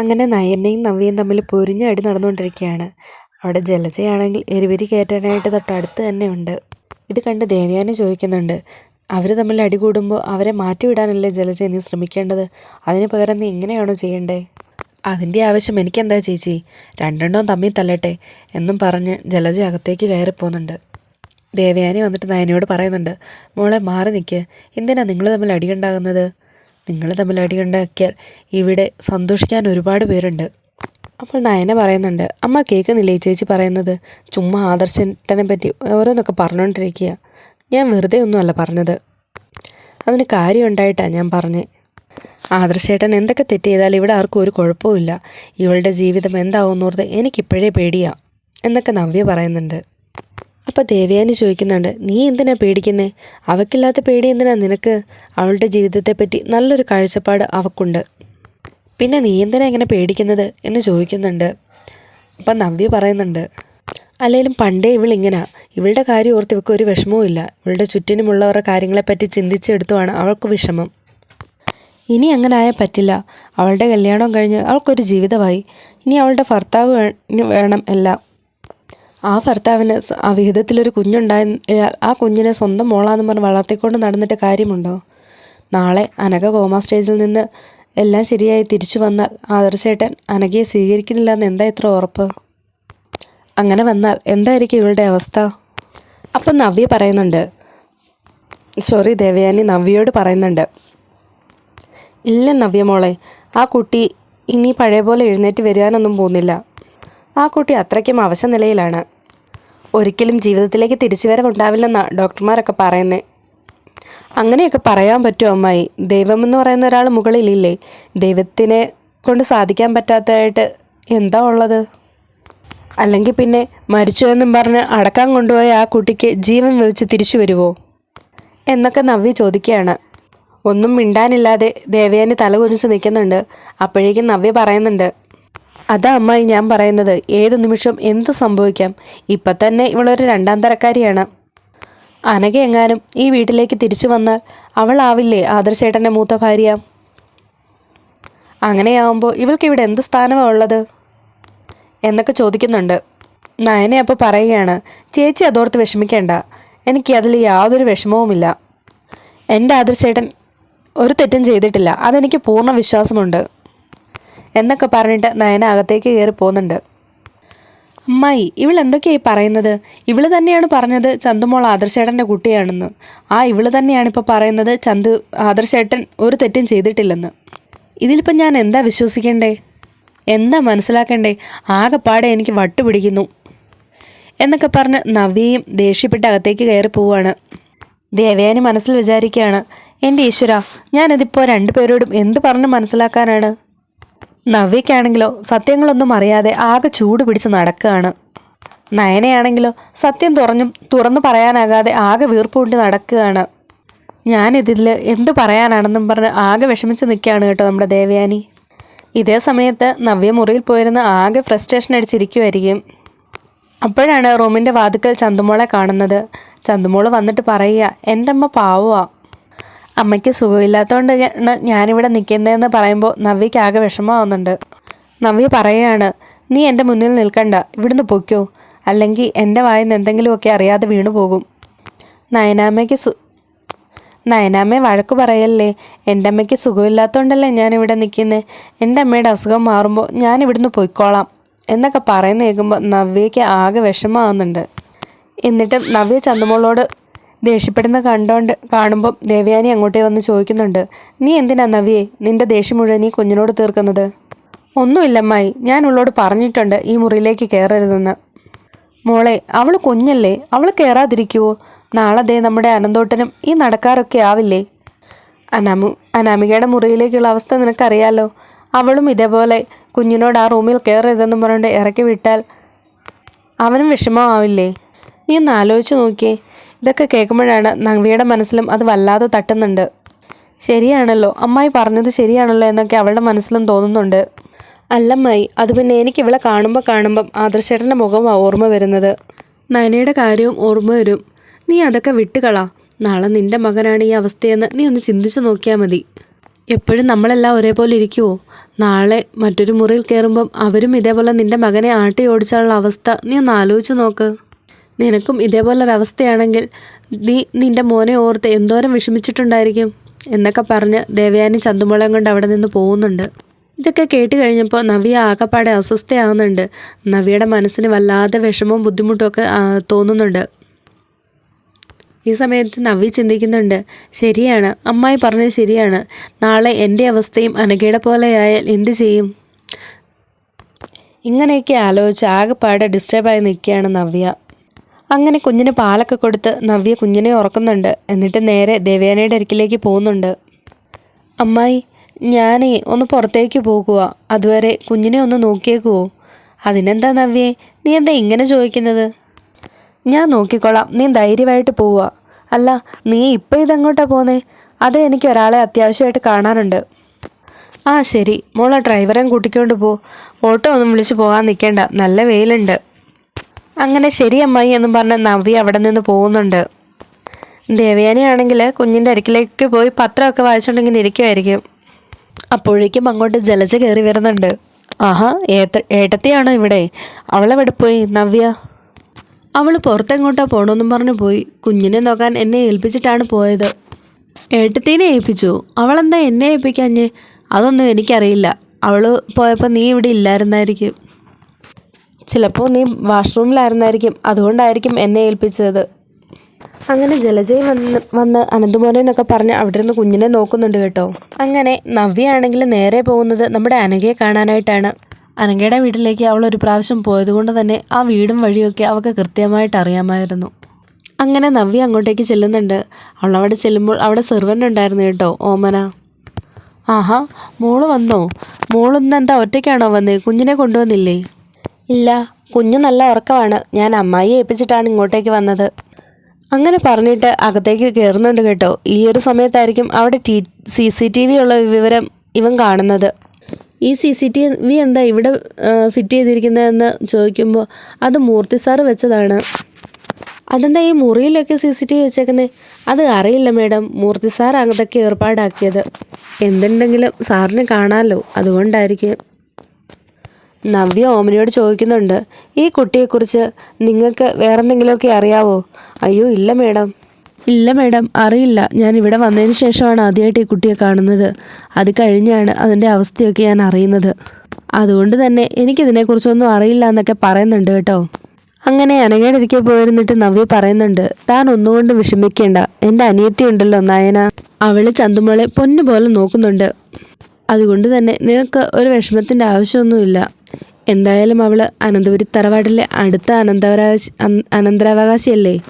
അങ്ങനെ നയനയും നവ്യയും തമ്മിൽ പൊരിഞ്ഞടി നടന്നുകൊണ്ടിരിക്കുകയാണ്. അവിടെ ജലജയാണെങ്കിൽ എരിവരി കയറ്റാനായിട്ട് തൊട്ടടുത്ത് തന്നെ ഉണ്ട്. ഇത് കണ്ട് ദേവയാനി ചോദിക്കുന്നുണ്ട് അവർ തമ്മിൽ അടി കൂടുമ്പോൾ അവരെ മാറ്റിവിടാനല്ലേ ജലജ നീ ശ്രമിക്കേണ്ടത്? അതിന് പകരം നീ എങ്ങനെയാണോ ചെയ്യേണ്ടേ? അതിന്റെ ആവശ്യം എനിക്കെന്താ ചേച്ചി? രണ്ടെണ്ണവും തമ്മിൽ തല്ലട്ടെ എന്നും പറഞ്ഞ് ജലജ അകത്തേക്ക് കയറിപ്പോകുന്നുണ്ട്. ദേവയാനി വന്നിട്ട് നയനയോട് പറയുന്നുണ്ട് മോളെ മാറി നിൽക്ക് എന്തിനാ നിങ്ങൾ തമ്മിൽ അടിയുണ്ടാകുന്നത് നിങ്ങൾ തമ്മിൽ അടിയുണ്ടാക്കിയാൽ ഇവിടെ സന്തോഷിക്കാൻ ഒരുപാട് പേരുണ്ട്. അപ്പോൾ നയന പറയുന്നുണ്ട് അമ്മ കേൾക്കുന്നില്ലേ ചേച്ചി പറയുന്നത്? ചുമ്മാ ആദർശനെ പറ്റി ഓരോന്നൊക്കെ പറഞ്ഞുകൊണ്ടിരിക്കുക ഞാൻ വെറുതെ ഒന്നുമല്ല പറഞ്ഞത്. അതിന് കാര്യം ഉണ്ടായിട്ടാണ് ഞാൻ പറഞ്ഞത് ആദർശേട്ടൻ എന്തൊക്കെ തെറ്റ് ചെയ്താൽ ഇവിടെ ആർക്കും ഒരു കുഴപ്പമില്ല ഇവളുടെ ജീവിതം എന്താവുമെന്നോർത്ത് എനിക്കിപ്പോഴേ പേടിയാ എന്നൊക്കെ നവ്യ പറയുന്നുണ്ട്. അപ്പോൾ ദേവയാനി ചോദിക്കുന്നുണ്ട് നീ എന്തിനാ പേടിക്കുന്നേ? അവക്കില്ലാത്ത പേടി എന്തിനാ നിനക്ക്? അവളുടെ ജീവിതത്തെപ്പറ്റി നല്ലൊരു കാഴ്ചപ്പാട് അവക്കുണ്ട്. പിന്നെ നീ എന്തിനാ ഇങ്ങനെ പേടിക്കുന്നത്? എന്ന് ചോദിക്കുന്നുണ്ട്. അപ്പം നവ്യ പറയുന്നുണ്ട് അല്ലെങ്കിലും പണ്ടേ ഇവളിങ്ങനെ ഇവളുടെ കാര്യം ഓർത്ത് ഇവൾക്ക് ഒരു വിഷമവും ഇല്ല. ഇവളുടെ ചുറ്റിനുമുള്ളവരുടെ കാര്യങ്ങളെപ്പറ്റി ചിന്തിച്ചെടുത്തുമാണ് അവൾക്ക് വിഷമം. ഇനി അങ്ങനെ ആയാൽ പറ്റില്ല. അവളുടെ കല്യാണം കഴിഞ്ഞ് അവൾക്കൊരു ജീവിതമായി. ഇനി അവളുടെ ഭർത്താവ് വേണം എല്ലാം. ആ ഭർത്താവിന് വിഹിതത്തിലൊരു കുഞ്ഞുണ്ടായാൽ ആ കുഞ്ഞിനെ സ്വന്തം മോളാന്ന് പറഞ്ഞ് വളർത്തിക്കൊണ്ട് നടന്നിട്ട് കാര്യമുണ്ടോ? നാളെ അനക കോമ സ്റ്റേജിൽ നിന്ന് എല്ലാം ശരിയായി തിരിച്ചു വന്നാൽ ആദർശേട്ടൻ അനഘയെ സ്വീകരിക്കുന്നില്ല എന്ന് എന്താ ഇത്ര ഉറപ്പ്? അങ്ങനെ വന്നാൽ എന്തായിരിക്കും ഇവളുടെ അവസ്ഥ? അപ്പം നവ്യ പറയുന്നുണ്ട്. സോറി ദേവയാനി നവ്യയോട് പറയുന്നുണ്ട്. ഇല്ല നവ്യ മോളെ ആ കുട്ടി ഇനി പഴയ പോലെ എഴുന്നേറ്റ് വരാനൊന്നും പോകുന്നില്ല. ആ കുട്ടി അത്രയ്ക്കും അവശ നിലയിലാണ്. ഒരിക്കലും ജീവിതത്തിലേക്ക് തിരിച്ചുവരവുണ്ടാവില്ലെന്നാണ് ഡോക്ടർമാരൊക്കെ പറയുന്നത് അങ്ങനെയൊക്കെ പറയാൻ പറ്റുമോ അമ്മായി. ദൈവമെന്ന് പറയുന്ന ഒരാൾ മുകളിലില്ലേ? ദൈവത്തിനെ കൊണ്ട് സാധിക്കാൻ പറ്റാത്തതായിട്ട് എന്താ ഉള്ളത്? അല്ലെങ്കിൽ പിന്നെ മരിച്ചു എന്നും പറഞ്ഞ് അടക്കാൻ കൊണ്ടുപോയ ആ കുട്ടിക്ക് ജീവൻ വെച്ച് തിരിച്ചു വരുമോ എന്നൊക്കെ നവ്യ ചോദിക്കുകയാണ്. ഒന്നും മിണ്ടാനില്ലാതെ ദേവയാനി തല കുനിച്ച് നിൽക്കുന്നുണ്ട്. അപ്പോഴേക്കും നവ്യ പറയുന്നുണ്ട് അതാ അമ്മായി ഞാൻ പറയുന്നത്. ഏതു നിമിഷം എന്ത് സംഭവിക്കാം? ഇപ്പം തന്നെ ഇവളൊരു രണ്ടാം തരക്കാരിയാണ്. അനഘ എങ്ങാനും ഈ വീട്ടിലേക്ക് തിരിച്ചു വന്നാൽ അവളാവില്ലേ ആദർശേട്ടന്റെ മൂത്ത ഭാര്യ? അങ്ങനെയാവുമ്പോൾ ഇവൾക്ക് ഇവിടെ എന്ത് സ്ഥാനമാണ് ഉള്ളത്? എന്നൊക്കെ ചോദിക്കുന്നുണ്ട്. നയനെ അപ്പോൾ പറയുകയാണ് ചേച്ചി അതോർത്ത് വിഷമിക്കേണ്ട. എനിക്ക് അതിൽ യാതൊരു വിഷമവുമില്ല. എന്റെ ആദർശേട്ടൻ ഒരു തെറ്റും ചെയ്തിട്ടില്ല. അതെനിക്ക് പൂർണ വിശ്വാസമുണ്ട്. എന്നൊക്കെ പറഞ്ഞിട്ട് നയന അകത്തേക്ക് കയറി പോകുന്നുണ്ട്. അമ്മായി ഇവൾ എന്തൊക്കെയായി പറയുന്നത്? ഇവൾ തന്നെയാണ് പറഞ്ഞത് ചന്തുമോൾ ആദർശേട്ടന്റെ കുട്ടിയാണെന്ന്. ആ ഇവൾ തന്നെയാണ് ഇപ്പോൾ പറയുന്നത് ചന്തു ആദർശേട്ടൻ ഒരു തെറ്റും ചെയ്തിട്ടില്ലെന്ന്. ഇതിലിപ്പം ഞാൻ എന്താ വിശ്വസിക്കണ്ടേ? എന്താ മനസ്സിലാക്കണ്ടേ? ആകെപ്പാടെ എനിക്ക് വട്ടുപിടിക്കുന്നു. എന്നൊക്കെ പറഞ്ഞ് നവ്യയും ദേഷ്യപ്പെട്ട് അകത്തേക്ക് കയറി പോവാണ്. ദേവയാനി മനസ്സിൽ വിചാരിക്കുകയാണ് എന്റെ ഈശ്വര ഞാനിതിപ്പോൾ രണ്ടുപേരോടും എന്ത് പറഞ്ഞ് മനസ്സിലാക്കാനാണ്? നവ്യക്കാണെങ്കിലോ സത്യങ്ങളൊന്നും അറിയാതെ ആകെ ചൂട് പിടിച്ച് നടക്കുകയാണ് നയനയാണെങ്കിലോ സത്യം തുറഞ്ഞും തുറന്നു പറയാനാകാതെ ആകെ വീർപ്പുകൊണ്ട് നടക്കുകയാണ് ഞാനിതിൽ എന്ത് പറയാനാണെന്നും പറഞ്ഞ് ആകെ വിഷമിച്ച് നിൽക്കുകയാണ് കേട്ടോ നമ്മുടെ ദേവയാനി. ഇതേ സമയത്ത് നവ്യ മുറിയിൽ പോയിരുന്ന് ആകെ ഫ്രസ്ട്രേഷൻ അടിച്ചിരിക്കുമായിരിക്കും അപ്പോഴാണ് റൂമിന്റെ വാതുക്കൽ ചന്തുമോളെ കാണുന്നത്. ചന്തുമോൾ വന്നിട്ട് പറയുക എന്റെ അമ്മ പാവുക അമ്മയ്ക്ക് സുഖമില്ലാത്തതുകൊണ്ട് ഞാനിവിടെ നിൽക്കുന്നതെന്ന് പറയുമ്പോൾ നവ്യയ്ക്ക് ആകെ വിഷമമാവുന്നുണ്ട്. നവ്യ പറയുകയാണ് നീ എന്റെ മുന്നിൽ നിൽക്കണ്ട ഇവിടുന്ന് പൊയ്ക്കോ. അല്ലെങ്കിൽ എന്റെ വായിൽ നിന്ന് എന്തെങ്കിലുമൊക്കെ അറിയാതെ വീണു പോകും. നയനാമ്മയ്ക്ക് സു നയനാമ്മ വഴക്ക് പറയല്ലേ എന്റെ അമ്മയ്ക്ക് സുഖമില്ലാത്തതുകൊണ്ടല്ലേ ഞാനിവിടെ നിൽക്കുന്നത് എന്റെ അമ്മയുടെ അസുഖം മാറുമ്പോൾ ഞാൻ ഇവിടുന്ന് പോയിക്കോളാം. എന്നൊക്കെ പറയുന്ന കേൾക്കുമ്പോൾ നവ്യയ്ക്ക് ആകെ വിഷമമാവുന്നുണ്ട്. എന്നിട്ടും നവ്യ ചന്ദമോളോട് ദേഷ്യപ്പെടുന്ന കണ്ടോണ്ട് കാണുമ്പോൾ ദേവയാനി അങ്ങോട്ടേ വന്ന് ചോദിക്കുന്നുണ്ട് നീ എന്തിനാ നവ്യേ നിന്റെ ദേഷ്യം മുഴുവൻ നീ കുഞ്ഞിനോട് തീർക്കുന്നത്? ഒന്നുമില്ലമ്മായി ഞാൻ ഉള്ളോട് പറഞ്ഞിട്ടുണ്ട് ഈ മുറിയിലേക്ക് കയറരുതെന്ന് മോളെ അവൾ കുഞ്ഞല്ലേ അവൾ കയറാതിരിക്കുവോ നാളെ ദേ നമ്മുടെ അനന്തോട്ടനും ഈ നടക്കാരൊക്കെ ആവില്ലേ? അനാമു അനാമികയുടെ മുറിയിലേക്കുള്ള അവസ്ഥ നിനക്കറിയാലോ? അവളും ഇതേപോലെ കുഞ്ഞിനോട് ആ റൂമിൽ കയറരുതെന്ന് പറഞ്ഞുകൊണ്ട് ഇറക്കി വിട്ടാൽ അവനും വിഷമമാവില്ലേ? നീ ഒന്ന് ആലോചിച്ച് നോക്കിയേ ഇതൊക്കെ കേൾക്കുമ്പോഴാണ് നവ്യയുടെ മനസ്സിലും അത് വല്ലാതെ തട്ടുന്നുണ്ട്. ശരിയാണല്ലോ. അമ്മായി പറഞ്ഞത് ശരിയാണല്ലോ എന്നൊക്കെ അവളുടെ മനസ്സിലും തോന്നുന്നുണ്ട്. അല്ലമ്മായി അത് പിന്നെ എനിക്ക് ഇവളെ കാണുമ്പോൾ കാണുമ്പം ആദർശേട്ടന്റെ മുഖമാണ് ഓർമ്മ വരുന്നത്. നയനയുടെ കാര്യവും ഓർമ്മ വരും. നീ അതൊക്കെ വിട്ടുകളാ. നാളെ നിന്റെ മകനാണ് ഈ അവസ്ഥയെന്ന് നീ ഒന്ന് ചിന്തിച്ചു നോക്കിയാൽ മതി. എപ്പോഴും നമ്മളെല്ലാം ഒരേപോലെ ഇരിക്കുമോ നാളെ മറ്റൊരു മുറിയിൽ കയറുമ്പം അവരും ഇതേപോലെ നിന്റെ മകനെ ആട്ടി ഓടിച്ചാലുള്ള അവസ്ഥ നീ ഒന്ന് ആലോചിച്ച് നോക്ക്. നിനക്കും ഇതേപോലൊരവസ്ഥയാണെങ്കിൽ നീ നിന്റെ മോനെ ഓർത്ത് എന്തോരം വിഷമിച്ചിട്ടുണ്ടായിരിക്കും? എന്നൊക്കെ പറഞ്ഞ് ദേവയാനി ചന്തുമുളം കൊണ്ട് അവിടെ നിന്ന് പോകുന്നുണ്ട്. ഇതൊക്കെ കേട്ട് കഴിഞ്ഞപ്പോൾ നവ്യ ആകപ്പാടെ അസ്വസ്ഥയാകുന്നുണ്ട് നവ്യയുടെ മനസ്സിന് വല്ലാതെ വിഷമവും ബുദ്ധിമുട്ടും ഒക്കെ തോന്നുന്നുണ്ട്. ഈ സമയത്ത് നവ്യ ചിന്തിക്കുന്നുണ്ട് ശരിയാണ്. അമ്മായി പറഞ്ഞത് ശരിയാണ്. നാളെ എന്റെ അവസ്ഥയും അനഘയുടെ പോലെയായാൽ എന്ത് ചെയ്യും? ഇങ്ങനെയൊക്കെ ആലോചിച്ച് ആകെപ്പാടെ ഡിസ്റ്റർബായി നിൽക്കുകയാണ് നവ്യ. അങ്ങനെ കുഞ്ഞിന് പാലൊക്കെ കൊടുത്ത് നവ്യ കുഞ്ഞിനെ ഉറക്കുന്നുണ്ട്. എന്നിട്ട് നേരെ ദേവയാനയുടെ അരിക്കിലേക്ക് പോകുന്നുണ്ട്. അമ്മായി ഞാനേ ഒന്ന് പുറത്തേക്ക് പോകുക അതുവരെ കുഞ്ഞിനെ ഒന്ന് നോക്കിയേക്കുവോ? അതിനെന്താ നവ്യേ നീ എന്താ ഇങ്ങനെ ചോദിക്കുന്നത്? ഞാൻ നോക്കിക്കോളാം നീ ധൈര്യമായിട്ട് പോവുക അല്ല നീ ഇപ്പം ഇതെങ്ങോട്ടാ പോന്നേ? അത് എനിക്ക് ഒരാളെ അത്യാവശ്യമായിട്ട് കാണാനുണ്ട്. ആ ശരി. മോളെ ഡ്രൈവറേയും കൂട്ടിക്കൊണ്ട് പോ. ഓട്ടോ ഒന്നും വിളിച്ച് പോകാൻ നിൽക്കേണ്ട. നല്ല വെയിലുണ്ട്. അങ്ങനെ ശരി അമ്മായി എന്നും പറഞ്ഞ് നവ്യ അവിടെ നിന്ന് പോകുന്നുണ്ട്. ദേവയാനിയാണെങ്കിൽ കുഞ്ഞിന്റെ അരിക്കിലേക്ക് പോയി പത്രമൊക്കെ വായിച്ചുകൊണ്ടിങ്ങനെ ഇരിക്കുമായിരിക്കും അപ്പോഴേക്കും അങ്ങോട്ട് ജലജ കയറി വരുന്നുണ്ട്. ആഹാ ഏത്ത ഏട്ടത്തിയാണോ ഇവിടെ? അവളെവിടെ പോയി നവ്യ? അവൾ പുറത്തെങ്ങോട്ടാ പോകണമെന്നും പറഞ്ഞു പോയി. കുഞ്ഞിനെ നോക്കാൻ എന്നെ ഏൽപ്പിച്ചിട്ടാണ് പോയത്. ഏട്ടത്തീനെ ഏൽപ്പിച്ചു? അവളെന്താ എന്നെ ഏൽപ്പിക്കാഞ്ഞ്? അതൊന്നും എനിക്കറിയില്ല. അവൾ പോയപ്പോൾ നീ ഇവിടെ ഇല്ലായിരുന്നായിരിക്കും. ചിലപ്പോൾ നീ വാഷ്റൂമിലായിരുന്നായിരിക്കും. അതുകൊണ്ടായിരിക്കും എന്നെ ഏൽപ്പിച്ചത്. അങ്ങനെ ജലജയം വന്ന് വന്ന് അനന്തമോനെ എന്നൊക്കെ പറഞ്ഞ് അവിടെ നിന്ന് കുഞ്ഞിനെ നോക്കുന്നുണ്ട് കേട്ടോ. അങ്ങനെ നവ്യ ആണെങ്കിൽ നേരെ പോകുന്നത് നമ്മുടെ അനഘയെ കാണാനായിട്ടാണ്. അനഘയുടെ വീട്ടിലേക്ക് അവൾ ഒരു പ്രാവശ്യം പോയതുകൊണ്ട് തന്നെ ആ വീടും വഴിയൊക്കെ അവൾക്ക് കൃത്യമായിട്ട് അറിയാമായിരുന്നു. അങ്ങനെ നവ്യ അങ്ങോട്ടേക്ക് ചെല്ലുന്നുണ്ട്. അവൾ അവിടെ ചെല്ലുമ്പോൾ അവിടെ സെർവന്റ് ഉണ്ടായിരുന്നു കേട്ടോ ഓമന. ആഹാ മോൾ വന്നോ? മോളിന്ന് എന്താ ഒറ്റയ്ക്കാണോ വന്നേ? കുഞ്ഞിനെ കൊണ്ടുവന്നില്ലേ? ഇല്ല കുഞ്ഞു നല്ല ഉറക്കമാണ്. ഞാൻ അമ്മായി ഏൽപ്പിച്ചിട്ടാണ് ഇങ്ങോട്ടേക്ക് വന്നത്. അങ്ങനെ പറഞ്ഞിട്ട് അകത്തേക്ക് കയറുന്നുണ്ട് കേട്ടോ. ഈ ഒരു സമയത്തായിരിക്കും അവിടെ T C C T V ഉള്ള വിവരം ഇവൻ കാണുന്നത്. ഈ സി സി ടി വി എന്താ ഇവിടെ ഫിറ്റ് ചെയ്തിരിക്കുന്നതെന്ന് ചോദിക്കുമ്പോൾ അത് മൂർത്തി സാറ് വെച്ചതാണ്. അതെന്താ ഈ മുറിയിലൊക്കെ സി സി ടി വി വെച്ചേക്കുന്നത് അത് അറിയില്ല മേഡം. മൂർത്തി സാർ അങ്ങനത്തെ ഏർപ്പാടാക്കിയത്. എന്തുണ്ടെങ്കിലും സാറിന് കാണാമല്ലോ അതുകൊണ്ടായിരിക്കും. നവ്യ ഓമനയോട് ചോദിക്കുന്നുണ്ട് ഈ കുട്ടിയെക്കുറിച്ച് നിങ്ങൾക്ക് വേറെന്തെങ്കിലുമൊക്കെ അറിയാവോ? അയ്യോ ഇല്ല മേഡം. ഇല്ല മേഡം അറിയില്ല. ഞാൻ ഇവിടെ വന്നതിന് ശേഷമാണ് ആദ്യമായിട്ട് ഈ കുട്ടിയെ കാണുന്നത്. അത് കഴിഞ്ഞാണ് അതിന്റെ അവസ്ഥയൊക്കെ ഞാൻ അറിയുന്നത്. അതുകൊണ്ട് തന്നെ എനിക്കിതിനെക്കുറിച്ചൊന്നും അറിയില്ല എന്നൊക്കെ പറയുന്നുണ്ട് കേട്ടോ. അങ്ങനെ അനങ്ങേടിരിക്കെ പോയിരുന്നിട്ട് നവ്യ പറയുന്നുണ്ട് താൻ ഒന്നുകൊണ്ട് വിഷമിക്കേണ്ട. എന്റെ അനിയത്തി ഉണ്ടല്ലോ നയന. അവൾ ചന്തുമോളെ പൊന്നുപോലെ നോക്കുന്നുണ്ട്. അതുകൊണ്ട് തന്നെ നിനക്ക് ഒരു വിഷമത്തിന്റെ ആവശ്യമൊന്നുമില്ല. എന്തായാലും അവൾ അനന്തപുരി തറവാട്ടിലെ അടുത്ത അനന്തവരാശി അൻ- അനന്തരാവകാശിയല്ലേ?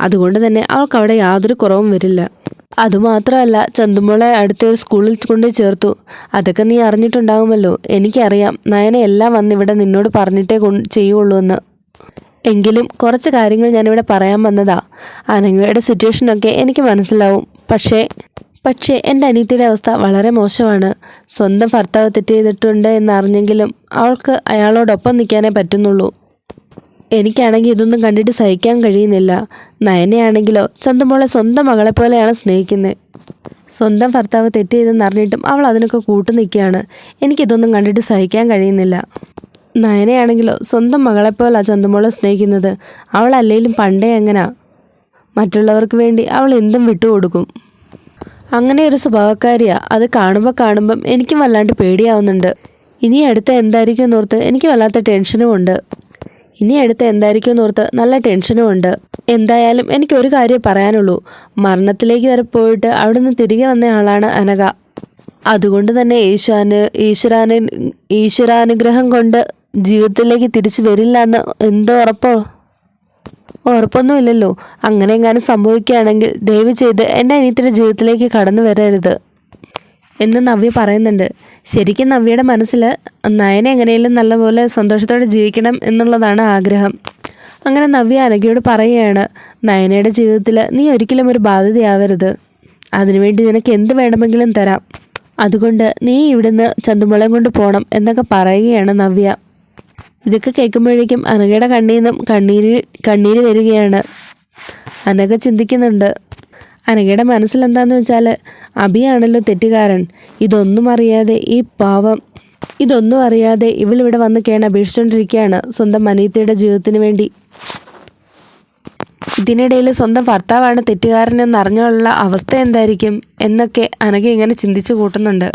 അതുകൊണ്ട് തന്നെ അവൾക്ക് അവിടെ യാതൊരു കുറവും വരില്ല. അതുമാത്രമല്ല ചന്തുമോളെ അടുത്ത ഒരു സ്കൂളിൽ കൊണ്ട് ചേർത്തു. അതൊക്കെ നീ അറിഞ്ഞിട്ടുണ്ടാകുമല്ലോ എനിക്കറിയാം നയന എല്ലാം വന്ന് ഇവിടെ നിന്നോട് പറഞ്ഞിട്ടേ ചെയ്യുള്ളൂ എന്ന് എങ്കിലും കുറച്ച് കാര്യങ്ങൾ ഞാനിവിടെ പറയാൻ വന്നതാ. അനങ്ങയുടെ സിറ്റുവേഷനൊക്കെ എനിക്ക് മനസ്സിലാവും. പക്ഷേ പക്ഷേ എന്റെ അനിയത്തിയുടെ അവസ്ഥ വളരെ മോശമാണ്. സ്വന്തം ഭർത്താവ് തെറ്റ് ചെയ്തിട്ടുണ്ട് എന്നറിഞ്ഞെങ്കിലും അവൾക്ക് അയാളോടൊപ്പം നിൽക്കാനേ പറ്റുന്നുള്ളൂ. എനിക്കാണെങ്കിൽ ഇതൊന്നും കണ്ടിട്ട് സഹിക്കാൻ കഴിയുന്നില്ല. നയനയാണെങ്കിലോ ചന്തമോളെ സ്വന്തം മകളെ പോലെയാണ് സ്നേഹിക്കുന്നത്. സ്വന്തം ഭർത്താവ് തെറ്റ് ചെയ്തെന്ന് അറിഞ്ഞിട്ടും അവൾ അതിനൊക്കെ കൂട്ടു നിൽക്കുകയാണ്. എനിക്കിതൊന്നും കണ്ടിട്ട് സഹിക്കാൻ കഴിയുന്നില്ല. നയനയാണെങ്കിലോ സ്വന്തം മകളെപ്പോലാണ് ചന്തമോളെ സ്നേഹിക്കുന്നത്. അവൾ പണ്ടേ എങ്ങനാ മറ്റുള്ളവർക്ക് വേണ്ടി അവൾ എന്തും വിട്ടുകൊടുക്കും. അങ്ങനെ ഒരു സ്വഭാവക്കാരിയാ. അത് കാണുമ്പോൾ കാണുമ്പം എനിക്കും വല്ലാണ്ട് പേടിയാവുന്നുണ്ട്. ഇനി അടുത്ത എന്തായിരിക്കും എന്നോർത്ത് എനിക്ക് വല്ലാത്ത ടെൻഷനും ഉണ്ട്. ഇനി അടുത്ത എന്തായിരിക്കും എന്നോർത്ത് നല്ല ടെൻഷനും ഉണ്ട്. എന്തായാലും എനിക്ക് ഒരു കാര്യം പറയാനുള്ളൂ. മരണത്തിലേക്ക് വരെ പോയിട്ട് അവിടുന്ന് തിരികെ വന്ന ആളാണ് അനഘ. അതുകൊണ്ട് തന്നെ ഈശ്വരാന് ഈശ്വരാനു ഈശ്വരാനുഗ്രഹം കൊണ്ട് ജീവിതത്തിലേക്ക് തിരിച്ചു വരില്ല എന്ന് എന്തോ ഉറപ്പോ? ഉറപ്പൊന്നുമില്ലല്ലോ. അങ്ങനെ എങ്ങാനും സംഭവിക്കുകയാണെങ്കിൽ ദയവ് ചെയ്ത് എന്റെ അനിയത്തിന്റെ ജീവിതത്തിലേക്ക് കടന്നു വരരുത്. എന്ന് നവ്യ പറയുന്നുണ്ട്. ശരിക്കും നവ്യയുടെ മനസ്സിൽ നയനെ എങ്ങനെയെങ്കിലും നല്ലപോലെ സന്തോഷത്തോടെ ജീവിക്കണം എന്നുള്ളതാണ് ആഗ്രഹം. അങ്ങനെ നവ്യ അനഘയോട് പറയുകയാണ് നയനയുടെ ജീവിതത്തിൽ നീ ഒരിക്കലും ഒരു ബാധ്യതയാവരുത്. അതിനുവേണ്ടി നിനക്ക് എന്ത് വേണമെങ്കിലും തരാം. അതുകൊണ്ട് നീ ഇവിടുന്ന് ചന്തുമുളം കൊണ്ട് പോകണം എന്നൊക്കെ പറയുകയാണ് നവ്യ. ഇതൊക്കെ കേൾക്കുമ്പോഴേക്കും അനഘയുടെ കണ്ണിൽ നിന്നും കണ്ണീര് കണ്ണീര് വരികയാണ്. അനഘ ചിന്തിക്കുന്നുണ്ട് അനഘയുടെ മനസ്സിലെന്താന്ന് വെച്ചാൽ അഭിയാണല്ലോ തെറ്റുകാരൻ. ഇതൊന്നും അറിയാതെ ഈ പാവം ഇതൊന്നും അറിയാതെ ഇവളിവിടെ വന്ന് കേണ അപേക്ഷിച്ചുകൊണ്ടിരിക്കുകയാണ് സ്വന്തം മനീത്തയുടെ ജീവിതത്തിന് വേണ്ടി. ഇതിനിടയിൽ സ്വന്തം ഭർത്താവാണ് തെറ്റുകാരനെന്ന് എന്നറിഞ്ഞുള്ള അവസ്ഥ എന്തായിരിക്കും എന്നൊക്കെ അനഘ ഇങ്ങനെ ചിന്തിച്ചു കൂട്ടുന്നുണ്ട്.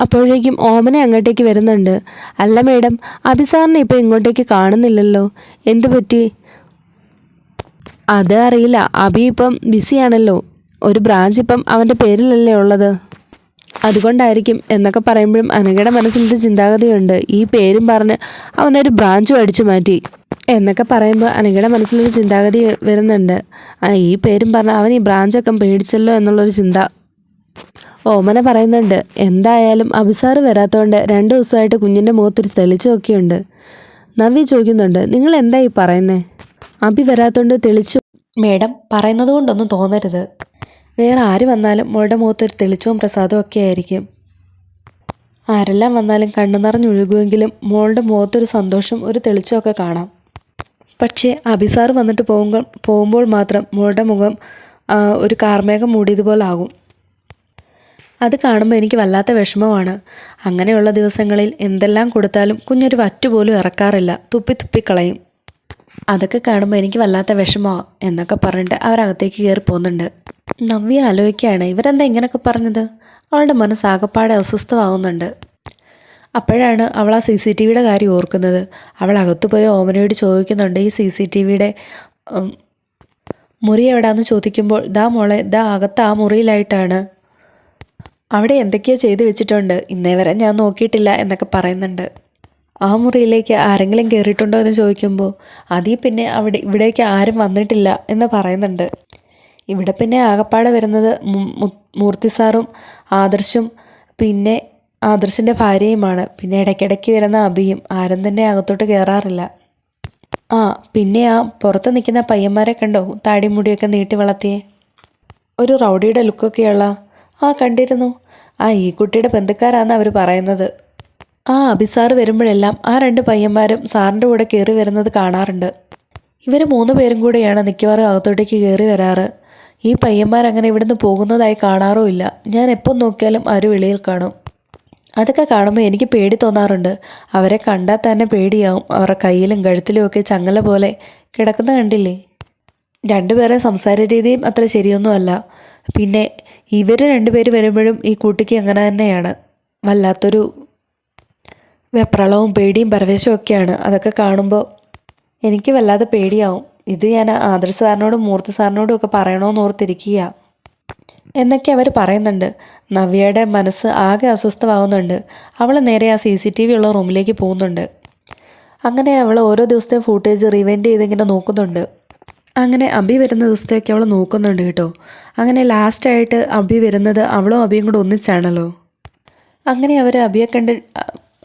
അപ്പോഴേക്കും ഓമന അങ്ങോട്ടേക്ക് വരുന്നുണ്ട്. അല്ല മേഡം അഭിസാറിനെ ഇപ്പോൾ ഇങ്ങോട്ടേക്ക് കാണുന്നില്ലല്ലോ. എന്തു പറ്റി? അത് അറിയില്ല. അബി ഇപ്പം ബിസിയാണല്ലോ. ഒരു ബ്രാഞ്ച് ഇപ്പം അവന്റെ പേരിലല്ലേ ഉള്ളത്. അതുകൊണ്ടായിരിക്കും എന്നൊക്കെ പറയുമ്പോഴും അനഘയുടെ മനസ്സിലൊരു ചിന്താഗതിയുണ്ട്. ഈ പേരും പറഞ്ഞ് അവനൊരു ബ്രാഞ്ചും അടിച്ചു മാറ്റി എന്നൊക്കെ പറയുമ്പോൾ അനഘയുടെ മനസ്സിലൊരു ചിന്താഗതി വരുന്നുണ്ട്. ഈ പേരും പറഞ്ഞ് അവൻ ഈ ബ്രാഞ്ചൊക്കെ പേടിച്ചല്ലോ എന്നുള്ളൊരു ചിന്ത ഓമന പറയുന്നുണ്ട് എന്തായാലും അഭിസാറ് വരാത്തതുകൊണ്ട് രണ്ട് ദിവസമായിട്ട് കുഞ്ഞിന്റെ മുഖത്തൊരു തെളിച്ചൊക്കെയുണ്ട് നവി ചോദിക്കുന്നുണ്ട് നിങ്ങൾ എന്തായി പറയുന്നേ? അഭി വരാത്തോണ്ട് തെളിച്ചു. മേഡം പറയുന്നത് കൊണ്ടൊന്നും തോന്നരുത്. വേറെ ആര് വന്നാലും മോളുടെ മുഖത്തൊരു തെളിച്ചവും പ്രസാദവും ഒക്കെ ആയിരിക്കും. ആരെല്ലാം വന്നാലും കണ്ണു നിറഞ്ഞൊഴുകുമെങ്കിലും മോളുടെ മുഖത്തൊരു സന്തോഷം ഒരു തെളിച്ചമൊക്കെ കാണാം. പക്ഷേ അഭിസാർ വന്നിട്ട് പോകുമ്പോൾ പോകുമ്പോൾ മാത്രം മോളുടെ മുഖം ഒരു കാർമേഘം മൂടിയതുപോലെ ആകും. അത് കാണുമ്പോൾ എനിക്ക് വല്ലാത്ത വിഷമമാണ്. അങ്ങനെയുള്ള ദിവസങ്ങളിൽ എന്തെല്ലാം കൊടുത്താലും കുഞ്ഞൊരു വറ്റുപോലും ഇറക്കാറില്ല. തുപ്പി തുപ്പി കളയും. അതൊക്കെ കാണുമ്പോൾ എനിക്ക് വല്ലാത്ത വിഷമമാണ് എന്നൊക്കെ പറഞ്ഞിട്ട് അവരകത്തേക്ക് കയറി പോകുന്നുണ്ട്. നവ്യ ആലോചിക്കുകയാണ് ഇവരെന്താ ഇങ്ങനെയൊക്കെ പറഞ്ഞത്? അവളുടെ മനസ്സ് ആകപ്പാടെ അസ്വസ്ഥമാവുന്നുണ്ട്. അപ്പോഴാണ് അവൾ ആ സി സി ടി വിയുടെ കാര്യം ഓർക്കുന്നത്. അവൾ അകത്തു പോയി ഓമനയോട് ചോദിക്കുന്നുണ്ട് ഈ സി സി ടി വിയുടെ മുറി എവിടാന്ന് ചോദിക്കുമ്പോൾ ദാ മോളെ ദാ അകത്ത് ആ മുറിയിലായിട്ടാണ്. അവിടെ എന്തൊക്കെയോ ചെയ്തു വെച്ചിട്ടുണ്ട്. ഇന്നേ വരെ ഞാൻ നോക്കിയിട്ടില്ല എന്നൊക്കെ പറയുന്നുണ്ട്. ആ മുറിയിലേക്ക് ആരെങ്കിലും കയറിയിട്ടുണ്ടോ എന്ന് ചോദിക്കുമ്പോൾ അതിൽ പിന്നെ അവിടെ ഇവിടേക്ക് ആരും വന്നിട്ടില്ല എന്ന് പറയുന്നുണ്ട്. ഇവിടെ പിന്നെ ആകപ്പാടെ വരുന്നത് മൂർത്തി സാറും ആദർശും പിന്നെ ആദർശിന്റെ ഭാര്യയുമാണ്. പിന്നെ ഇടയ്ക്കിടയ്ക്ക് വരുന്ന അഭിയും ആരും തന്നെ അകത്തോട്ട് കയറാറില്ല ആ പിന്നെ ആ പുറത്ത് നിൽക്കുന്ന പയ്യന്മാരെ കണ്ടോ? താടിമുടിയൊക്കെ നീട്ടി വളർത്തിയേ. ഒരു റൗഡിയുടെ ലുക്കൊക്കെയുള്ള ആ കണ്ടിരുന്നു. ആ ഈ കുട്ടിയുടെ ബന്ധുക്കാരാന്ന് അവർ പറയുന്നത്. ആ അഭിസാറ് വരുമ്പോഴെല്ലാം ആ രണ്ട് പയ്യന്മാരും സാറിന്റെ കൂടെ കയറി വരുന്നത് കാണാറുണ്ട്. ഇവർ മൂന്ന് പേരും കൂടെയാണ് മിക്കവാറും അകത്തോട്ടേക്ക് കയറി വരാറ്. ഈ പയ്യന്മാരങ്ങനെ ഇവിടുന്ന് പോകുന്നതായി കാണാറുമില്ല ഞാൻ എപ്പം നോക്കിയാലും അവർ വെളിയിൽ കാണും. അതൊക്കെ കാണുമ്പോൾ എനിക്ക് പേടി തോന്നാറുണ്ട്. അവരെ കണ്ടാൽ തന്നെ പേടിയാവും. അവരുടെ കയ്യിലും കഴുത്തിലും ഒക്കെ ചങ്ങല പോലെ കിടക്കുന്ന കണ്ടില്ലേ? രണ്ടുപേരെ സംസാര രീതിയും അത്ര ശരിയൊന്നുമല്ല. പിന്നെ ഇവർ രണ്ടുപേര് വരുമ്പോഴും ഈ കുട്ടിക്ക് അങ്ങനെ തന്നെയാണ്. വല്ലാത്തൊരു വെപ്രളവും പേടിയും പരവേശവും ഒക്കെയാണ്. അതൊക്കെ കാണുമ്പോൾ എനിക്ക് വല്ലാതെ പേടിയാവും. ഇത് ഞാൻ ആദർശ സാറിനോടും മൂർത്തി സാറിനോടും ഒക്കെ പറയണമെന്ന് ഓർത്തിരിക്കുക. എന്നൊക്കെ അവർ പറയുന്നുണ്ട്. നവ്യയുടെ മനസ്സ് ആകെ അസ്വസ്ഥമാവുന്നുണ്ട്. അവൾ നേരെ ആ സി സി ടി വി ഉള്ള റൂമിലേക്ക് പോകുന്നുണ്ട്. അങ്ങനെ അവൾ ഓരോ ദിവസത്തെ ഫൂട്ടേജ് റിവൈൻഡ് ചെയ്തിങ്ങനെ നോക്കുന്നുണ്ട്. അങ്ങനെ അബി വരുന്ന ദിവസത്തേക്ക് അവൾ നോക്കുന്നുണ്ട് കേട്ടോ. അങ്ങനെ ലാസ്റ്റായിട്ട് അബി വരുന്നത് അവളും അബിയും കൂടെ ഒന്നിച്ചാണല്ലോ. അങ്ങനെ അവർ അബിയെ കണ്ട്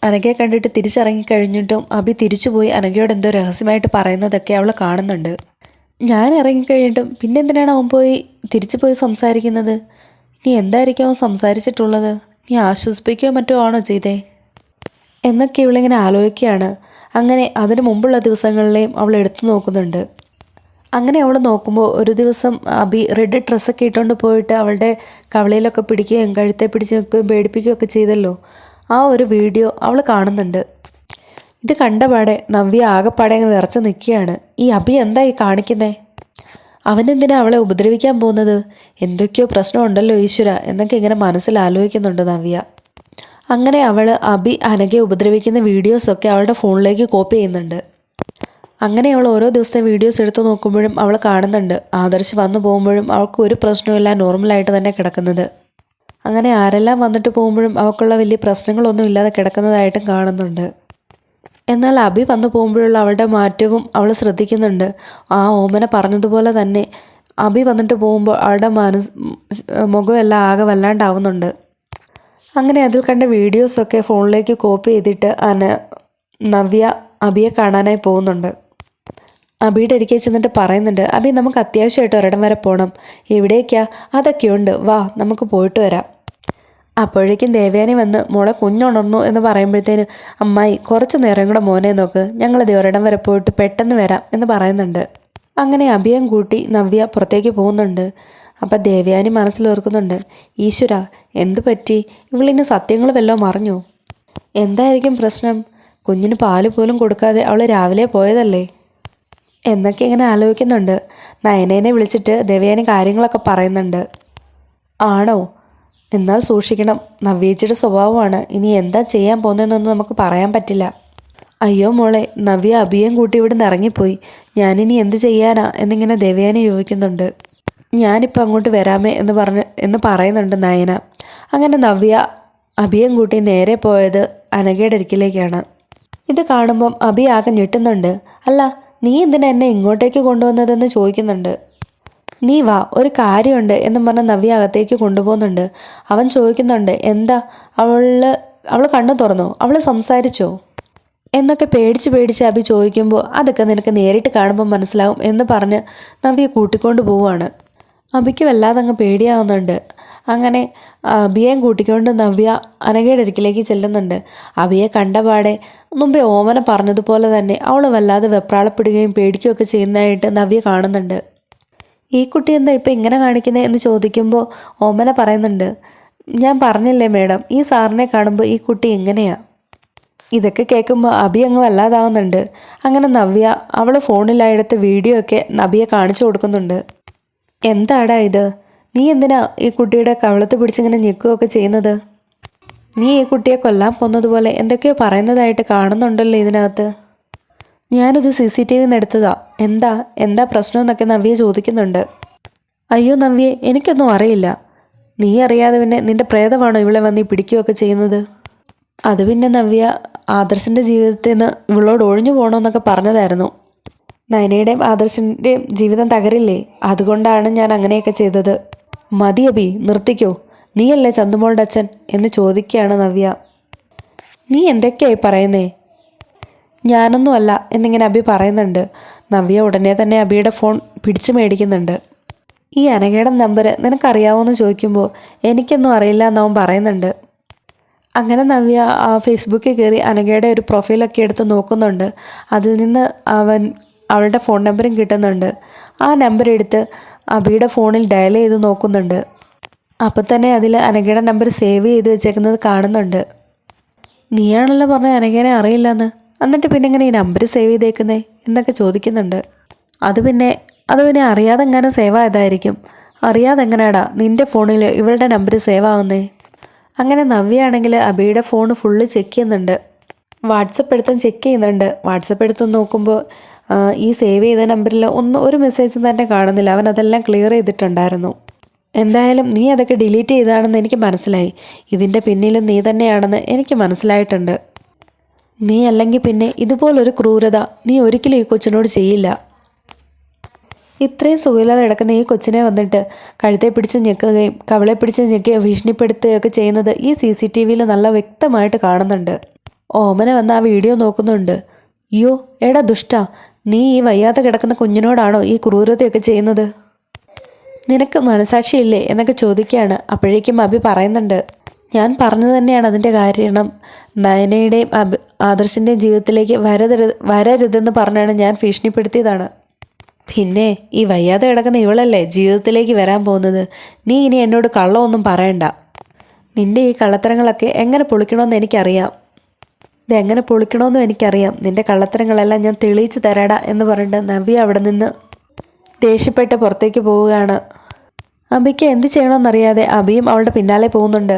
അനകയെ കണ്ടിട്ട് തിരിച്ചിറങ്ങിക്കഴിഞ്ഞിട്ടും അബി തിരിച്ചുപോയി അനഘയോട് എന്തോ രഹസ്യമായിട്ട് പറയുന്നതൊക്കെ അവൾ കാണുന്നുണ്ട്. ഞാൻ ഇറങ്ങിക്കഴിഞ്ഞിട്ടും പിന്നെ എന്തിനാണ് അവൻ പോയി തിരിച്ചു പോയി സംസാരിക്കുന്നത്? നീ എന്തായിരിക്കും അവൻ സംസാരിച്ചിട്ടുള്ളത്? നീ ആശ്വസിപ്പിക്കുകയോ മറ്റോ ആണോ ചെയ്തേ? എന്നൊക്കെ ഇവളിങ്ങനെ ആലോചിക്കുകയാണ്. അങ്ങനെ അതിനു മുമ്പുള്ള ദിവസങ്ങളിലെയും അവൾ എടുത്തു നോക്കുന്നുണ്ട്. അങ്ങനെ അവൾ നോക്കുമ്പോൾ ഒരു ദിവസം അബി റെഡ് ഡ്രസ്സൊക്കെ ഇട്ടുകൊണ്ട് പോയിട്ട് അവളുടെ കവളയിലൊക്കെ പിടിക്കുകയും കഴുത്തെ പിടിച്ച് നിൽക്കുകയും പേടിപ്പിക്കുകയൊക്കെ ചെയ്തല്ലോ. ആ ഒരു വീഡിയോ അവൾ കാണുന്നുണ്ട്. ഇത് കണ്ടപാടെ നവ്യ ആകെപ്പാടെ അങ്ങ് വിറച്ച് നിൽക്കുകയാണ്. ഈ അബി എന്താ ഈ കാണിക്കുന്നേ? അവനെന്തിനാ അവളെ ഉപദ്രവിക്കാൻ പോകുന്നത്? എന്തൊക്കെയോ പ്രശ്നമുണ്ടല്ലോ ഈശ്വര എന്നൊക്കെ ഇങ്ങനെ മനസ്സിൽ ആലോചിക്കുന്നുണ്ട് നവ്യ. അങ്ങനെ അവൾ അബി അനകെ ഉപദ്രവിക്കുന്ന വീഡിയോസൊക്കെ അവളുടെ ഫോണിലേക്ക് കോപ്പി ചെയ്യുന്നുണ്ട്. അങ്ങനെ അവൾ ഓരോ ദിവസത്തെ വീഡിയോസ് എടുത്തു നോക്കുമ്പോഴും അവൾ കാണുന്നുണ്ട്. ആദർശ് വന്നു പോകുമ്പോഴും അവൾക്ക് ഒരു പ്രശ്നമില്ല നോർമലായിട്ട് തന്നെ കിടക്കുന്നത്. അങ്ങനെ ആരെല്ലാം വന്നിട്ട് പോകുമ്പോഴും അവൾക്കുള്ള വലിയ പ്രശ്നങ്ങളൊന്നും ഇല്ലാതെ കിടക്കുന്നതായിട്ടും കാണുന്നുണ്ട്. എന്നാൽ അഭി വന്നു പോകുമ്പോഴുള്ള അവളുടെ മാറ്റവും അവൾ ശ്രദ്ധിക്കുന്നുണ്ട്. ആ ഓമന പറഞ്ഞതുപോലെ തന്നെ അഭി വന്നിട്ട് പോകുമ്പോൾ അവളുടെ മനസ് മുഖമെല്ലാം ആകെ വല്ലാണ്ടാവുന്നുണ്ട്. അങ്ങനെ അതിൽ കണ്ട വീഡിയോസൊക്കെ ഫോണിലേക്ക് കോപ്പി ചെയ്തിട്ട് അന നവ്യ അബിയെ കാണാനായി പോകുന്നുണ്ട്. അബിയുടെ അരികെ ചെന്നിട്ട് പറയുന്നുണ്ട് അബി നമുക്ക് അത്യാവശ്യമായിട്ട് ഒരിടം വരെ പോകണം എവിടേക്കാ? അതൊക്കെയുണ്ട്. വാ നമുക്ക് പോയിട്ട് വരാം. അപ്പോഴേക്കും ദേവയാനി വന്ന് മോളെ കുഞ്ഞുണർന്നു എന്ന് പറയുമ്പോഴത്തേന് അമ്മായി കുറച്ച് നേരം കൂടെ മോനെ നോക്ക്. ഞങ്ങളത് ഒരിടം വരെ പോയിട്ട് പെട്ടെന്ന് വരാം എന്ന് പറയുന്നുണ്ട്. അങ്ങനെ അഭിയം കൂട്ടി നവ്യ പുറത്തേക്ക് പോകുന്നുണ്ട്. അപ്പം ദേവയാനി മനസ്സിലോർക്കുന്നുണ്ട് ഈശ്വര എന്തു പറ്റി? ഇവളിന് സത്യങ്ങൾ വല്ലതും അറിഞ്ഞോ? എന്തായിരിക്കും പ്രശ്നം? കുഞ്ഞിന് പാൽ പോലും കൊടുക്കാതെ അവൾ രാവിലെ പോയതല്ലേ? എന്നൊക്കെ ഇങ്ങനെ ആലോചിക്കുന്നുണ്ട്. നയനേനെ വിളിച്ചിട്ട് ദേവയാനി കാര്യങ്ങളൊക്കെ പറയുന്നുണ്ട്. ആണോ? എന്നാൽ സൂക്ഷിക്കണം. നവ്യേച്ചിയുടെ സ്വഭാവമാണ്. ഇനി എന്താ ചെയ്യാൻ പോകുന്നതെന്നൊന്നും നമുക്ക് പറയാൻ പറ്റില്ല. അയ്യോ മോളെ നവ്യ അഭിയം കൂട്ടി ഇവിടെ നിന്ന് ഇറങ്ങിപ്പോയി. ഞാനിനി എന്ത് ചെയ്യാനാ എന്നിങ്ങനെ ദേവയാനി ചോദിക്കുന്നുണ്ട്. ഞാനിപ്പോൾ അങ്ങോട്ട് വരാമേ എന്ന് പറഞ്ഞ് എന്ന് പറയുന്നുണ്ട് നയന. അങ്ങനെ നവ്യ അഭിയം കൂട്ടി നേരെ പോയത് അനഘയുടെ അരികിലേക്കാണ് ഇത് കാണുമ്പം അഭി ആകെ ഞെട്ടുന്നുണ്ട്. അല്ല നീ എന്തിനാ എന്നെ ഇങ്ങോട്ടേക്ക് കൊണ്ടുവന്നതെന്ന് ചോദിക്കുന്നുണ്ട്? നീ വാ ഒരു കാര്യമുണ്ട് എന്ന് പറഞ്ഞ് നവ്യ അകത്തേക്ക് കൊണ്ടുപോകുന്നുണ്ട്. അവൻ ചോദിക്കുന്നുണ്ട് എന്താ? അവൾ അവൾ കണ്ണു തുറന്നു. അവൾ സംസാരിച്ചോ? എന്നൊക്കെ പേടിച്ച് പേടിച്ച് അഭി ചോദിക്കുമ്പോൾ അതൊക്കെ നിനക്ക് നേരിട്ട് കാണുമ്പോൾ മനസ്സിലാവും എന്ന് പറഞ്ഞ് നവ്യ കൂട്ടിക്കൊണ്ട് പോവുകയാണ്. അഭിക്ക് വല്ലാതെ അങ്ങ് പേടിയാവുന്നുണ്ട്. അങ്ങനെ അഭിയേയും കൂട്ടിക്കൊണ്ട് നവ്യ അനഘയുടെ അടുക്കിലേക്ക് ചെല്ലുന്നുണ്ട്. അഭിയെ കണ്ടപാടെ മുമ്പേ ഓമന പറഞ്ഞതുപോലെ തന്നെ അവൾ വല്ലാതെ വെപ്രാളപ്പെടുകയും പേടിക്കുകയൊക്കെ ചെയ്യുന്നതായിട്ട് നവ്യ കാണുന്നുണ്ട്. ഈ കുട്ടി എന്താ ഇപ്പം ഇങ്ങനെ കാണിക്കുന്നത് എന്ന് ചോദിക്കുമ്പോൾ ഓമന പറയുന്നുണ്ട് ഞാൻ പറഞ്ഞില്ലേ മേഡം ഈ സാറിനെ കാണുമ്പോൾ ഈ കുട്ടി എങ്ങനെയാണ് ഇതൊക്കെ കേൾക്കുമ്പോൾ അബി അങ്ങ് വല്ലാതാവുന്നുണ്ട്. അങ്ങനെ നവ്യ അവൾ ഫോണിലായെടുത്ത വീഡിയോ ഒക്കെ നബിയെ കാണിച്ചു കൊടുക്കുന്നുണ്ട്. എന്താടാ ഇത്? നീ എന്തിനാ ഈ കുട്ടിയുടെ കവളത്ത് പിടിച്ചിങ്ങനെ ഞെക്കുകയൊക്കെ ചെയ്യുന്നത്? നീ ഈ കുട്ടിയെ കൊല്ലാൻ പോന്നതുപോലെ എന്തൊക്കെയോ പറയുന്നതായിട്ട് കാണുന്നുണ്ടല്ലോ ഇതിനകത്ത്. ഞാനിത് സി സി ടി വിന്ന് എടുത്തതാ എന്താ? എന്താ പ്രശ്നമെന്നൊക്കെ നവ്യെ ചോദിക്കുന്നുണ്ട്. അയ്യോ നവ്യെ എനിക്കൊന്നും അറിയില്ല. നീ അറിയാതെ പിന്നെ നിന്റെ പ്രേതമാണോ ഇവളെ വന്ന് പിടിക്കുകയൊക്കെ ചെയ്യുന്നത്? അത് പിന്നെ നവ്യ ആദർശിന്റെ ജീവിതത്തിൽ നിന്ന് ഇവളോട് ഒഴിഞ്ഞു പോകണമെന്നൊക്കെ പറഞ്ഞതായിരുന്നു. നയനയുടെയും ആദർശിന്റെയും ജീവിതം തകരില്ലേ? അതുകൊണ്ടാണ് ഞാൻ അങ്ങനെയൊക്കെ ചെയ്തത്. മതി അബി നിർത്തിക്കോ. നീയല്ലേ ചന്തുമോളുടെ അച്ഛൻ എന്ന് ചോദിക്കുകയാണ് നവ്യ. നീ എന്തൊക്കെയായി പറയുന്നേ? ഞാനൊന്നുമല്ല എന്നിങ്ങനെ അബി പറയുന്നുണ്ട്. നവ്യ ഉടനെ തന്നെ അബിയുടെ ഫോൺ പിടിച്ചു മേടിക്കുന്നുണ്ട്. ഈ അനകയുടെ നമ്പർ നിനക്കറിയാവോന്ന് ചോദിക്കുമ്പോൾ എനിക്കൊന്നും അറിയില്ല എന്നവൻ പറയുന്നുണ്ട്. അങ്ങനെ നവ്യ ആ ഫേസ്ബുക്കിൽ കയറി അനകയുടെ ഒരു പ്രൊഫൈലൊക്കെ എടുത്ത് നോക്കുന്നുണ്ട്. അതിൽ നിന്ന് അവൻ അവളുടെ ഫോൺ നമ്പറും കിട്ടുന്നുണ്ട്. ആ നമ്പർ എടുത്ത് അബിയുടെ ഫോണിൽ ഡയൽ ചെയ്ത് നോക്കുന്നുണ്ട്. അപ്പം തന്നെ അതിൽ അനഘയുടെ നമ്പർ സേവ് ചെയ്ത് വെച്ചേക്കുന്നത് കാണുന്നുണ്ട്. നീയാണല്ലോ പറഞ്ഞ അനഘേനെ അറിയില്ലെന്ന്. എന്നിട്ട് പിന്നെ ഇങ്ങനെ ഈ നമ്പർ സേവ് ചെയ്തേക്കുന്നേ എന്നൊക്കെ ചോദിക്കുന്നുണ്ട്. അത് പിന്നെ അത് പിന്നെ അറിയാതെ എങ്ങനെ സേവ് ആയതായിരിക്കും. അറിയാതെ എങ്ങനെയാടാ നിന്റെ ഫോണിൽ ഇവളുടെ നമ്പർ സേവ് ആവുന്നേ? അങ്ങനെ നവ്യയാണെങ്കിൽ അബിയുടെ ഫോൺ ഫുള്ള് ചെക്ക് ചെയ്യുന്നുണ്ട്. വാട്സപ്പ് എടുത്തും ചെക്ക് ചെയ്യുന്നുണ്ട്. വാട്സപ്പ് എടുത്തും നോക്കുമ്പോൾ ഈ സേവ് ചെയ്ത നമ്പറിൽ ഒന്ന് ഒരു മെസ്സേജും തന്നെ കാണുന്നില്ല. അവൻ അതെല്ലാം ക്ലിയർ ചെയ്തിട്ടുണ്ടായിരുന്നു. എന്തായാലും നീ അതൊക്കെ ഡിലീറ്റ് ചെയ്താണെന്ന് എനിക്ക് മനസ്സിലായി. ഇതിന്റെ പിന്നിലും നീ തന്നെയാണെന്ന് എനിക്ക് മനസ്സിലായിട്ടുണ്ട്. നീ അല്ലെങ്കിൽ പിന്നെ ഇതുപോലൊരു ക്രൂരത നീ ഒരിക്കലും ഈ കൊച്ചിനോട് ചെയ്യില്ല. ഇത്രയും സുഖമില്ലാതെ കിടക്കുന്ന ഈ കൊച്ചിനെ വന്നിട്ട് കഴുത്തെ പിടിച്ച് ഞെക്കുകയും കവളെ പിടിച്ച് ഞെക്കുകയോ ഭീഷണിപ്പെടുത്തുകയൊക്കെ ചെയ്യുന്നത് ഈ സി സി ടി വിയിൽ നല്ല വ്യക്തമായിട്ട് കാണുന്നുണ്ട്. ഓമന വന്ന് ആ വീഡിയോ നോക്കുന്നുണ്ട്. അയ്യോ എടാ ദുഷ്ട നീ ഈ വയ്യാതെ കിടക്കുന്ന കുഞ്ഞിനോടാണോ ഈ ക്രൂരതയൊക്കെ ചെയ്യുന്നത്? നിനക്ക് മനസാക്ഷിയില്ലേ എന്നൊക്കെ ചോദിക്കുകയാണ്. അപ്പോഴേക്കും അഭി പറയുന്നുണ്ട് ഞാൻ പറഞ്ഞു തന്നെയാണ് അതിന്റെ കാരണം. നയനയുടെയും അഭി ആദർശിന്റെയും ജീവിതത്തിലേക്ക് വരരുത് വരരുതെന്ന് പറഞ്ഞാണ് ഞാൻ ഭീഷണിപ്പെടുത്തിയതാണ്. പിന്നെ ഈ വയ്യാതെ കിടക്കുന്ന ഇവളല്ലേ ജീവിതത്തിലേക്ക് വരാൻ പോകുന്നത്? നീ ഇനി എന്നോട് കള്ളമൊന്നും പറയണ്ട. നിന്റെ ഈ കള്ളത്തരങ്ങളൊക്കെ എങ്ങനെ പൊളിക്കണമെന്ന് എനിക്കറിയാം. ഇത് എങ്ങനെ പൊളിക്കണമെന്നും എനിക്കറിയാം. നിന്റെ കള്ളത്തരങ്ങളെല്ലാം ഞാൻ തെളിയിച്ച് തരാടാ എന്ന് പറഞ്ഞിട്ട് നവ്യ അവിടെ നിന്ന് ദേഷ്യപ്പെട്ട് പുറത്തേക്ക് പോവുകയാണ്. അബിക്ക് എന്ത് ചെയ്യണമെന്നറിയാതെ അബിയും അവളുടെ പിന്നാലെ പോകുന്നുണ്ട്.